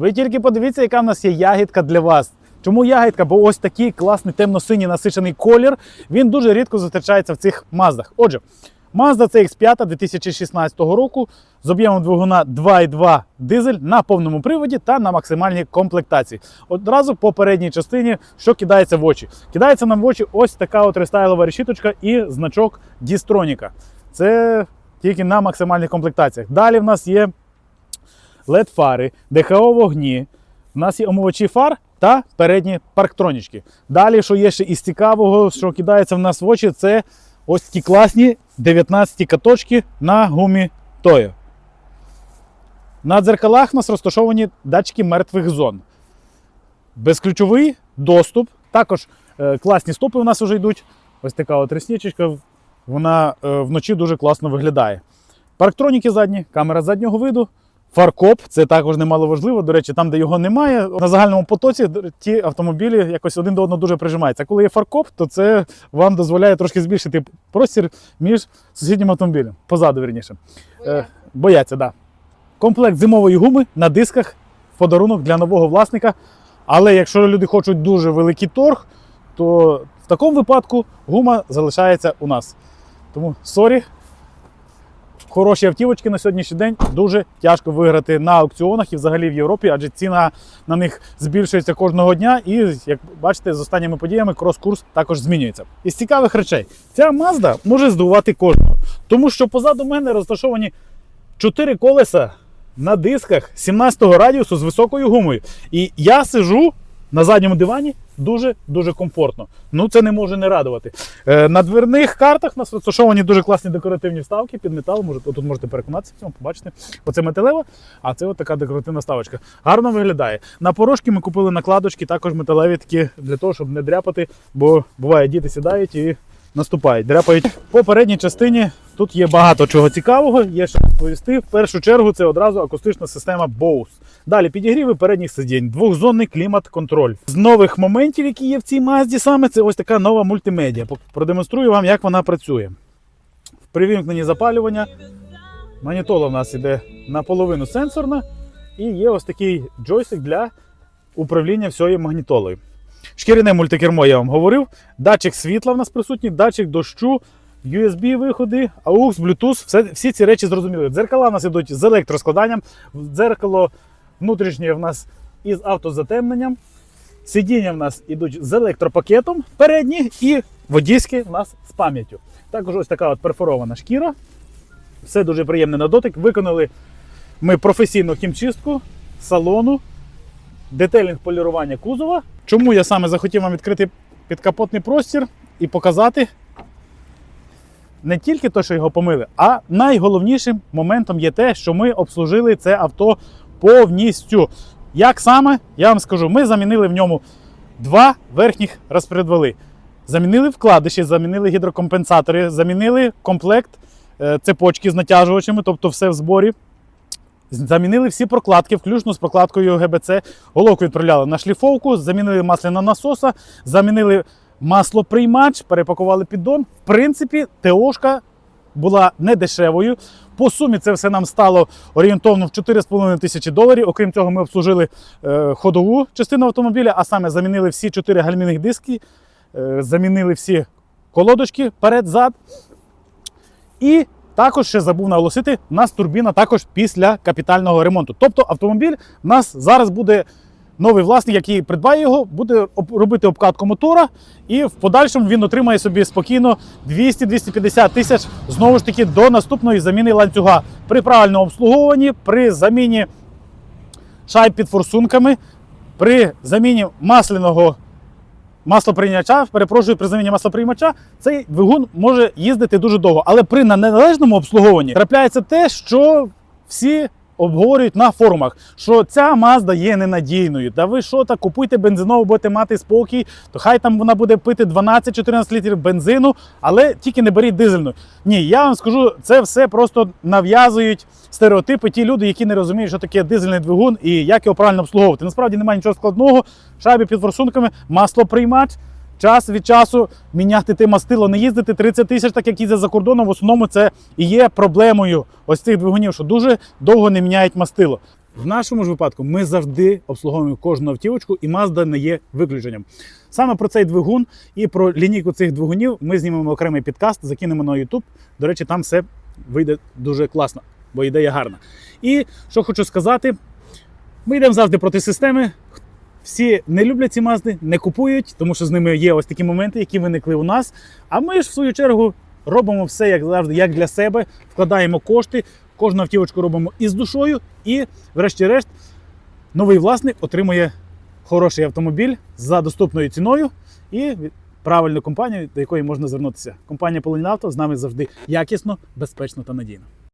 Ви тільки подивіться, яка в нас є ягідка для вас. Чому ягідка? Бо ось такий класний темно-синій насичений колір. Він дуже рідко зустрічається в цих маздах. Отже, Mazda CX5 2016 року з об'ємом двигуна 2.2 дизель на повному приводі та на максимальній комплектації. Одразу по передній частині, що кидається в очі. Кидається нам в очі ось така от рестайлова решіточка і значок Дістроніка. Це тільки на максимальних комплектаціях. Далі в нас є LED-фари, ДХО вогні. У нас є омивачі фар та передні парктронічки. Далі, що є ще із цікавого, що кидається в нас в очі, це ось такі класні 19 каточки на гумі Toyo. На дзеркалах у нас розташовані датчики мертвих зон. Безключовий доступ. Також е, класні стопи у нас вже йдуть. Ось така от реснічечка. Вона е, вночі дуже класно виглядає. Парктроніки задні, камера заднього виду. Фаркоп, це також немало важливо. До речі, там, де його немає, на загальному потоці ті автомобілі якось один до одного дуже прижимаються. А коли є фаркоп, то це вам дозволяє трошки збільшити простір між сусіднім автомобілем. Позаду, вірніше. Е, бояться, так. Да. Комплект зимової гуми на дисках в подарунок для нового власника. Але якщо люди хочуть дуже великий торг, то в такому випадку гума залишається у нас. Тому сорі, хороші автівочки на сьогоднішній день дуже тяжко виграти на аукціонах і взагалі в Європі, адже ціна на них збільшується кожного дня. І як бачите, з останніми подіями крос-курс також змінюється. Із цікавих речей, ця Mazda може здивувати кожного, тому що позаду мене розташовані чотири колеса на дисках 17-го радіусу з високою гумою. І я сижу на задньому дивані дуже-дуже комфортно. Ну це не може не радувати. Е, на дверних картах нас розташовані дуже класні декоративні вставки під метал. Може, тут можете переконатися в цьому, побачите. Оце металева, а це от така декоративна ставочка. Гарно виглядає. На порожки ми купили накладочки, також металеві такі для того, щоб не дряпати, бо буває, діти сідають і наступають, дряпають. По передній частині тут є багато чого цікавого, є що розповісти. В першу чергу це одразу акустична система Bose. Далі підігріви передніх сидінь, двохзонний клімат-контроль. З нових моментів, які є в цій Мазді, саме це ось така нова мультимедіа. Продемонструю вам, як вона працює. В привімкненні запалювання. Манітола в нас іде наполовину сенсорна, і є ось такий джойстик для управління всією магнітолою. Шкіряне мультикермо я вам говорив. Датчик світла в нас присутній, датчик дощу, USB-виходи, AUX, Bluetooth, все, всі ці речі зрозуміли. Дзеркала в нас йдуть з електроскладанням, дзеркало внутрішнє в нас із автозатемненням. Сидіння в нас йдуть з електропакетом передні і водійське в нас з пам'яттю. Також ось така от перфорована шкіра. Все дуже приємне на дотик. Виконали ми професійну хімчистку салону, детельних полірування кузова. Чому я саме захотів вам відкрити підкапотний простір і показати не тільки те, що його помили, а найголовнішим моментом є те, що ми обслужили це авто повністю. Як саме, я вам скажу, ми замінили в ньому два верхніх розпредвали. Замінили вкладиші, замінили гідрокомпенсатори, замінили комплект е, цепочки з натяжувачами, тобто все в зборі. Замінили всі прокладки, включно з прокладкою ГБЦ. Головку відправляли на шліфовку, замінили масляна насоса, замінили маслоприймач, перепакували піддон. В принципі, ТОшка була не дешевою. По сумі це все нам стало орієнтовно в 4,5 тисячі доларів. Окрім цього, ми обслужили е, ходову частину автомобіля, а саме замінили всі 4 гальмівних диски, е, замінили всі колодочки перед-зад. І також ще забув наголосити, у нас турбіна також після капітального ремонту. Тобто автомобіль у нас зараз буде новий власник, який придбає його, буде робити обкатку мотора, і в подальшому він отримає собі спокійно 200-250 тисяч знову ж таки до наступної заміни ланцюга. При правильному обслуговуванні, при заміні шайб під форсунками, при заміні масляного маслоприймача, перепрошую, при заміні маслоприймача, цей двигун може їздити дуже довго. Але при неналежному обслуговуванні трапляється те, що всі обговорюють на форумах, що ця Mazda є ненадійною. Та ви що так, купуйте бензинову, будете мати спокій, то хай там вона буде пити 12-14 літрів бензину, але тільки не беріть дизельну. Ні, я вам скажу, це все просто нав'язують стереотипи ті люди, які не розуміють, що таке дизельний двигун і як його правильно обслуговувати. Насправді немає нічого складного. Шайби під форсунками, маслоприймач. Час від часу міняти те мастило, не їздити 30 тисяч, так як їздять за кордоном. В основному це і є проблемою ось цих двигунів, що дуже довго не міняють мастило. В нашому ж випадку ми завжди обслуговуємо кожну автівочку, і Mazda не є виключенням. Саме про цей двигун і про лінійку цих двигунів ми знімемо окремий підкаст, закинемо на YouTube. До речі, там все вийде дуже класно, бо ідея гарна. І що хочу сказати, ми йдемо завжди проти системи. Всі не люблять ці мазди, не купують, тому що з ними є ось такі моменти, які виникли у нас. А ми ж в свою чергу робимо все як завжди, як для себе, вкладаємо кошти, кожну автівочку робимо із душою, і, врешті-решт, новий власник отримує хороший автомобіль за доступною ціною і правильну компанію, до якої можна звернутися. Компанія Полонін Авто з нами завжди якісно, безпечно та надійно.